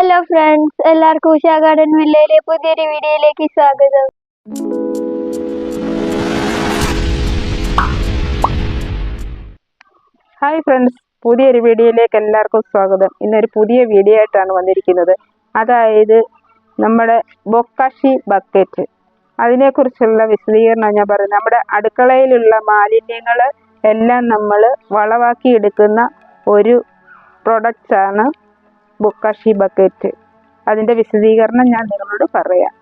Hello friends എല്ലാവർക്കും Usha garden വില്ലയിലെ പുതിയൊരു വീഡിയോയിലേക്ക് സ്വാഗതം. ഹായ് ഫ്രണ്ട്സ് പുതിയൊരു വീഡിയോയിലേക്ക് എല്ലാവർക്കും സ്വാഗതം. ഇന്നൊരു പുതിയ വീഡിയോ ആയിട്ടാണ് വന്നിരിക്കുന്നത്. അതായത് നമ്മുടെ ബൊക്കാഷി ബക്കറ്റ്. അതിനെക്കുറിച്ചുള്ള വിശദീകരണം ഞാൻ പറയുന്നത് നമ്മുടെ അടുക്കളയിലുള്ള മാലിന്യങ്ങൾ എല്ലാം നമ്മൾ വളവാക്കി എടുക്കുന്ന ഒരു പ്രൊഡക്റ്റാണ് ബൊക്കാഷി ബക്കറ്റ്. അതിന്റെ വിശദീകരണം ഞാൻ നിങ്ങളോട് പറയാം.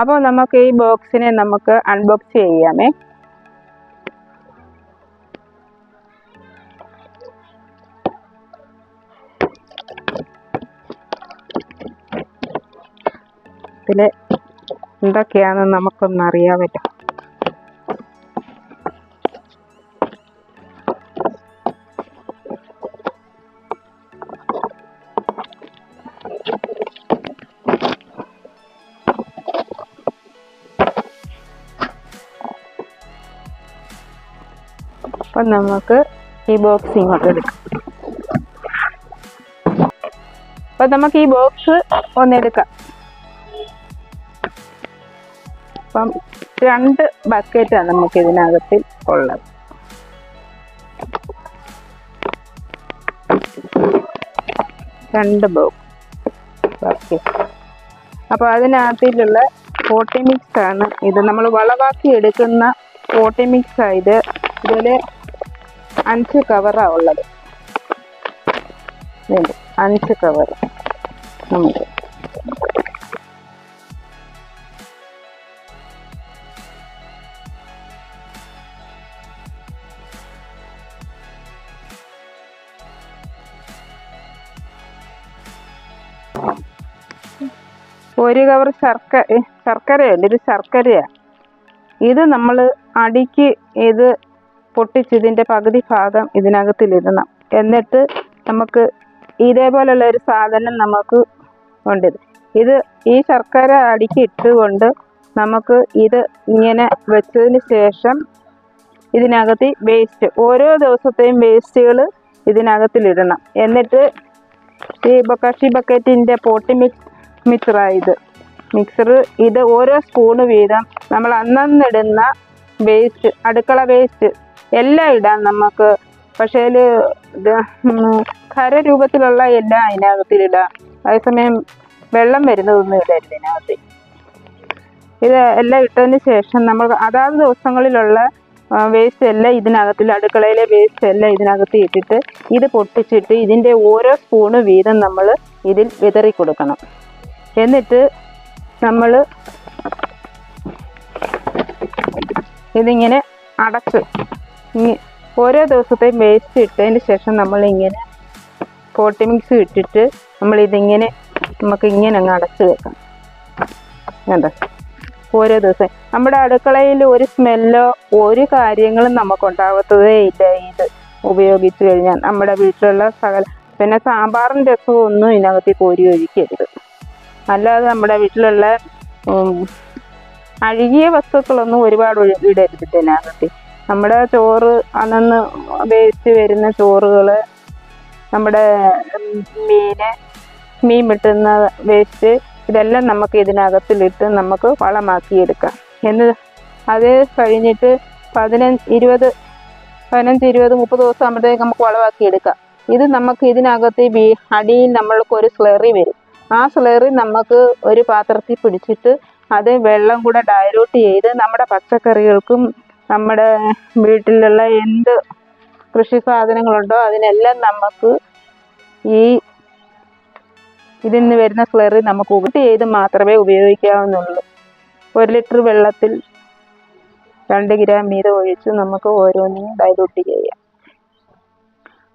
അപ്പോൾ നമുക്ക് ഈ ബോക്സിനെ നമുക്ക് അൺബോക്സ് ചെയ്യാമേ. ഇതിൽ എന്തൊക്കെയാണെന്ന് നമുക്കൊന്ന് അറിയാമല്ലോ അപ്പം നമുക്ക് ഈ ബോക്സ് ഇങ്ങോട്ട് എടുക്കാം. അപ്പം നമുക്ക് ഈ ബോക്സ് ഒന്നെടുക്കാം അപ്പം രണ്ട് ബക്കറ്റാണ് നമുക്ക് ഇതിനകത്തിൽ ഉള്ളത്. രണ്ട് ബോക്സ് ഓക്കെ അപ്പോൾ അതിനകത്തിലുള്ള പോട്ടി മിക്സ് ആണ്. ഇത് നമ്മൾ വളവാക്കി എടുക്കുന്ന പോട്ടി മിക്സ് ആയത് ഇതിൽ അഞ്ച് കവറാ ഉള്ളത്. അഞ്ച് കവർ നമുക്ക് ഒരു കവർ ശർക്കര ശർക്കരയുണ്ട് ഇത് ശർക്കരയാണ് ഇത് നമ്മൾ അടിക്ക് ഇത് പൊട്ടിച്ച് ഇതിന്റെ പകുതി ഭാഗം ഇതിനകത്തിലിടണം. എന്നിട്ട് നമുക്ക് ഇതേപോലുള്ള ഒരു സാധനം നമുക്ക് ഉണ്ട്. ഇത് ഈ ശർക്കര അടിക്ക് ഇട്ടുകൊണ്ട് നമുക്ക് ഇത് ഇങ്ങനെ വെച്ചതിന് ശേഷം ഇതിനകത്ത് വേസ്റ്റ് ഓരോ ദിവസത്തെയും വേസ്റ്റുകൾ ഇതിനകത്തിലിടണം. എന്നിട്ട് ഈ ബക്കാഷി ബക്കറ്റിന്റെ പോട്ടി മിക്സ് മിക്സറായത്. മിക്സർ ഇത് ഓരോ സ്പൂണ് വീതം നമ്മൾ അന്നന്നിടുന്ന വേസ്റ്റ് അടുക്കള വേസ്റ്റ് എല്ലാം ഇടാം നമുക്ക്. പക്ഷേ ഖര രൂപത്തിലുള്ള എല്ലാം അതിനകത്തിലിടാം. അതേസമയം വെള്ളം വരുന്നതൊന്നും ഇടരുത് ഇതിനകത്ത്. ഇത് എല്ലാം ഇട്ടതിന് ശേഷം നമ്മൾ അതാത് ദിവസങ്ങളിലുള്ള വേസ്റ്റ് എല്ലാം ഇതിനകത്തിൽ അടുക്കളയിലെ വേസ്റ്റ് എല്ലാം ഇതിനകത്ത് ഇട്ടിട്ട് ഇത് പൊട്ടിച്ചിട്ട് ഇതിന്റെ ഓരോ സ്പൂണ് വീതം നമ്മൾ ഇതിൽ വിതറി കൊടുക്കണം. എന്നിട്ട് നമ്മൾ ഇതിങ്ങനെ അടച്ച് ഓരോ ദിവസത്തെയും വേസ്റ്റ് ഇട്ടതിന് ശേഷം നമ്മൾ ഇങ്ങനെ പോട്ടി മിക്സ് ഇട്ടിട്ട് നമ്മൾ ഇതിങ്ങനെ നമുക്ക് ഇങ്ങനെ അങ്ങ് അടച്ച് വെക്കാം. എന്താ ഓരോ ദിവസം. നമ്മുടെ അടുക്കളയിൽ ഒരു സ്മെല്ലോ ഒരു കാര്യങ്ങളും നമുക്ക് ഉണ്ടാകത്തതേ ഇല്ല ഇത് ഉപയോഗിച്ച് കഴിഞ്ഞാൽ. നമ്മുടെ വീട്ടിലുള്ള സകല പിന്നെ സാമ്പാറും രസവും ഒന്നും ഇതിനകത്ത് കോരി ഒഴിക്കരുത്. അല്ലാതെ നമ്മുടെ വീട്ടിലുള്ള അഴുകിയ വസ്തുക്കളൊന്നും ഒരുപാട് ഇടരുത് ഇതിനകത്ത്. നമ്മുടെ ചോറ് അന്നന്ന് വേസ്റ്റ് വരുന്ന ചോറുകൾ നമ്മുടെ മീന് മീൻ വെട്ടുന്ന വേസ്റ്റ് ഇതെല്ലാം നമുക്ക് ഇതിനകത്തിലിട്ട് നമുക്ക് വളമാക്കിയെടുക്കാം. എന്ന് അത് കഴിഞ്ഞിട്ട് പതിനഞ്ച് ഇരുപത് പതിനഞ്ച് ഇരുപത് മുപ്പത് ദിവസം ആകുമ്പോഴത്തേക്ക് നമുക്ക് വളമാക്കിയെടുക്കാം. ഇത് നമുക്ക് ഇതിനകത്ത് ബീ അടിയിൽ നമ്മൾക്ക് ഒരു സ്ലറി വരും. ആ സ്ലറി നമുക്ക് ഒരു പാത്രത്തിൽ പിടിച്ചിട്ട് അത് വെള്ളം കൂടെ ഡയലൂട്ട് ചെയ്ത് നമ്മുടെ പച്ചക്കറികൾക്കും നമ്മുടെ വീട്ടിലുള്ള എന്ത് കൃഷി സാധനങ്ങളുണ്ടോ അതിനെല്ലാം നമുക്ക് ഈ ഇതിൽ നിന്ന് വരുന്ന സ്ലറി നമുക്ക് ഉപ ചെയ്ത് മാത്രമേ ഉപയോഗിക്കാവുന്നുള്ളൂ. ഒരു ലിറ്റർ വെള്ളത്തിൽ രണ്ട് ഗ്രാം വീതം ഒഴിച്ച് നമുക്ക് ഓരോന്നിനും ഡൈലൂട്ട് ചെയ്യാം.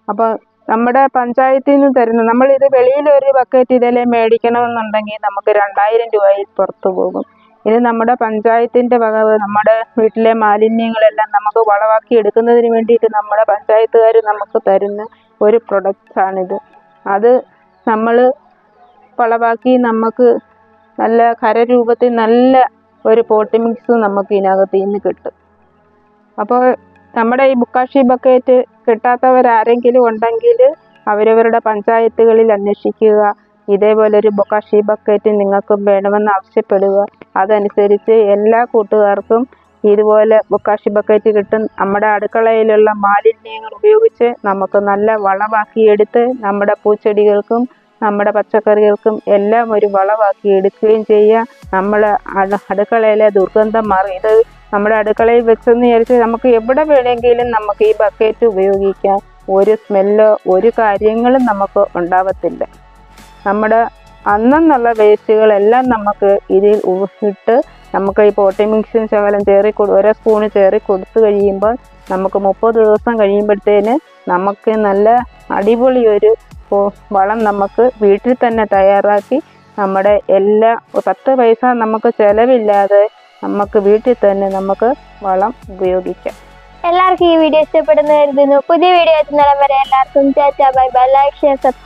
അപ്പോൾ നമ്മുടെ പഞ്ചായത്തിൽ നിന്ന് തരുന്ന നമ്മളിത് വെളിയിൽ ഒരു ബക്കറ്റ് ഇതിലെ മേടിക്കണമെന്നുണ്ടെങ്കിൽ നമുക്ക് രണ്ടായിരം രൂപയിൽ പുറത്തു പോകും. ഇത് നമ്മുടെ പഞ്ചായത്തിന്റെ വക നമ്മുടെ വീട്ടിലെ മാലിന്യങ്ങളെല്ലാം നമുക്ക് വളമാക്കി എടുക്കുന്നതിന് വേണ്ടിയിട്ട് നമ്മുടെ പഞ്ചായത്തുകാർ നമുക്ക് തരുന്ന ഒരു പ്രൊഡക്റ്റാണിത് അത് നമ്മൾ വളമാക്കി നമുക്ക് നല്ല കരരൂപത്തിൽ നല്ല ഒരു പോട്ടി മിക്സ് നമുക്ക് ഇതിനകത്ത് നിന്ന് കിട്ടും. അപ്പോൾ നമ്മുടെ ഈ ബുക്കാഷി ബക്കറ്റ് കിട്ടാത്തവരാരെങ്കിലും ഉണ്ടെങ്കിൽ അവരവരുടെ പഞ്ചായത്തുകളിൽ അന്വേഷിക്കുക. ഇതേപോലെ ഒരു ബൊക്കാഷി ബക്കറ്റ് നിങ്ങൾക്കും വേണമെന്ന് ആവശ്യപ്പെടുക. അതനുസരിച്ച് എല്ലാ കൂട്ടുകാർക്കും ഇതുപോലെ ബൊക്കാഷി ബക്കറ്റ് കിട്ടും. നമ്മുടെ അടുക്കളയിലുള്ള മാലിന്യങ്ങൾ ഉപയോഗിച്ച് നമുക്ക് നല്ല വളമാക്കി വളമാക്കിയെടുത്ത് നമ്മുടെ പൂച്ചെടികൾക്കും നമ്മുടെ പച്ചക്കറികൾക്കും എല്ലാം ഒരു വളമാക്കി എടുക്കുകയും ചെയ്യുക നമ്മൾ അടുക്കളയിലെ ദുർഗന്ധം മാറി ഇത് നമ്മുടെ അടുക്കളയിൽ വെച്ചെന്ന് വിചാരിച്ച് നമുക്ക് എവിടെ വേണമെങ്കിലും നമുക്ക് ഈ ബക്കറ്റ് ഉപയോഗിക്കാം. ഒരു സ്മെല്ലോ ഒരു കാര്യങ്ങളും നമുക്ക് ഉണ്ടാവത്തില്ല. നമ്മുടെ അന്നെന്നുള്ള വേസ്റ്റുകളെല്ലാം നമുക്ക് ഇതിൽ ഇട്ട് നമുക്ക് ഈ പോട്ടി മിക്സും ശകലം ചേറി ഓരോ സ്പൂണ് ചേറി കൊടുത്തു കഴിയുമ്പോൾ നമുക്ക് മുപ്പത് ദിവസം കഴിയുമ്പോഴത്തേന് നമുക്ക് നല്ല അടിപൊളി ഒരു വളം നമുക്ക് വീട്ടിൽ തന്നെ തയ്യാറാക്കി നമ്മുടെ എല്ലാ പത്ത് പൈസ നമുക്ക് ചിലവില്ലാതെ നമുക്ക് വീട്ടിൽ തന്നെ നമുക്ക് വളം ഉപയോഗിക്കാം. എല്ലാവർക്കും ഈ വീഡിയോ ഇഷ്ടപ്പെടുന്ന കരുതുന്നു. പുതിയ വീഡിയോ എത്തുന്നിടം എല്ലാവർക്കും ചാച്ചാ bye bye like share subscribe.